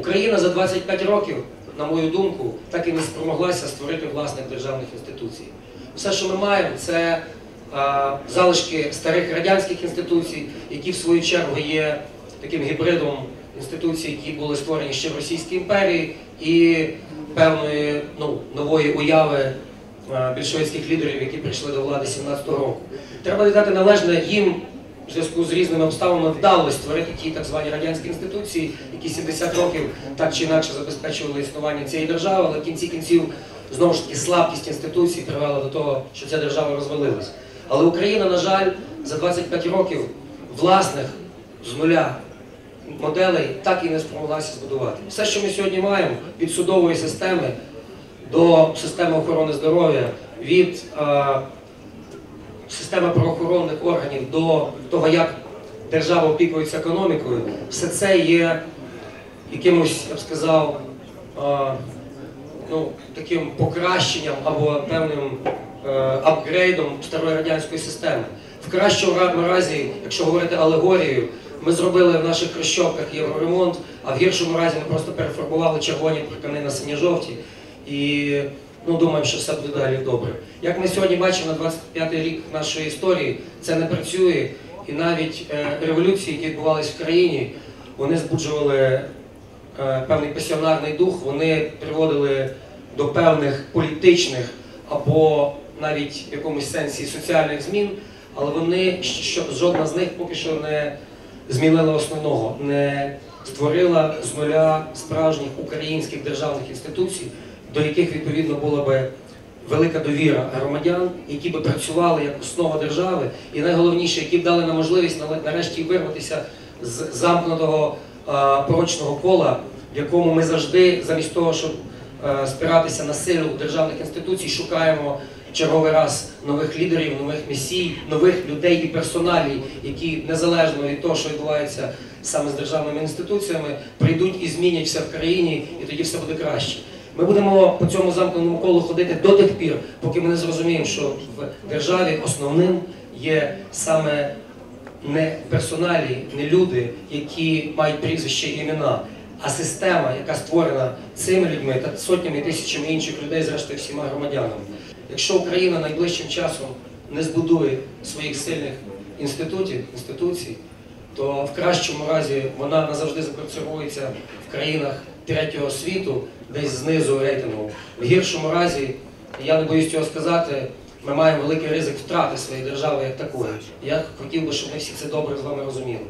Україна за 25 років, на мою думку, так і не спромоглася створити власних державних інституцій. Все, що ми маємо, це а, залишки старих радянських інституцій, які в свою чергу є таким гібридом інституцій, які були створені ще в Російській імперії, і певної ну, нової уяви більшовицьких лідерів, які прийшли до влади 17-го року. Треба віддати належне їм в зв'язку з різними обставинами вдалося створити ті так звані радянські інституції, які 70 років так чи інакше забезпечували існування цієї держави, але в кінці кінців знову ж таки слабкість інституцій привела до того, що ця держава розвалилась. Але Україна, на жаль, за 25 років власних з нуля моделей так і не спромоглася збудувати. Все, що ми сьогодні маємо від судової системи до системи охорони здоров'я, від е, системи правоохоронних органів до того, як держава опікується економікою, все це є якимось, я б сказав, е, ну, таким покращенням або певним е, апгрейдом старої радянської системи. В кращому разі, якщо говорити алегорією, ми зробили в наших хрещовках євроремонт, а в гіршому разі ми просто перефарбували червоні паркани на сині-жовті і ну, думаємо, що все буде далі добре. Як ми сьогодні бачимо на 25-й рік нашої історії, це не працює, і навіть е, революції, які відбувалися в країні, вони збуджували е, певний пасіонарний дух, вони приводили до певних політичних або навіть в якомусь сенсі соціальних змін, але вони що жодна з них поки що не змінила основного, не створила з нуля справжніх українських державних інституцій, до яких відповідно була би велика довіра громадян, які би працювали як основа держави, і найголовніше, які б дали нам можливість нарешті вирватися з замкнутого порочного кола, в якому ми завжди, замість того, щоб е, спиратися на силу державних інституцій, шукаємо черговий раз нових лідерів, нових месій, нових людей і персоналій, які незалежно від того, що відбувається саме з державними інституціями, прийдуть і змінять все в країні, і тоді все буде краще. Ми будемо по цьому замкненому колу ходити до тих пір, поки ми не зрозуміємо, що в державі основним є саме не персоналі, не люди, які мають прізвище і імена, а система, яка створена цими людьми та сотнями і тисячами інших людей, зрештою всіма громадянами. Якщо Україна найближчим часом не збудує своїх сильних інститутів, інституцій, то в кращому разі вона назавжди законсервується в країнах третього світу, десь знизу рейтингу. В гіршому разі, я не боюсь цього сказати, ми маємо великий ризик втрати своєї держави як такої. Я хотів би, щоб ми всі це добре з вами розуміли.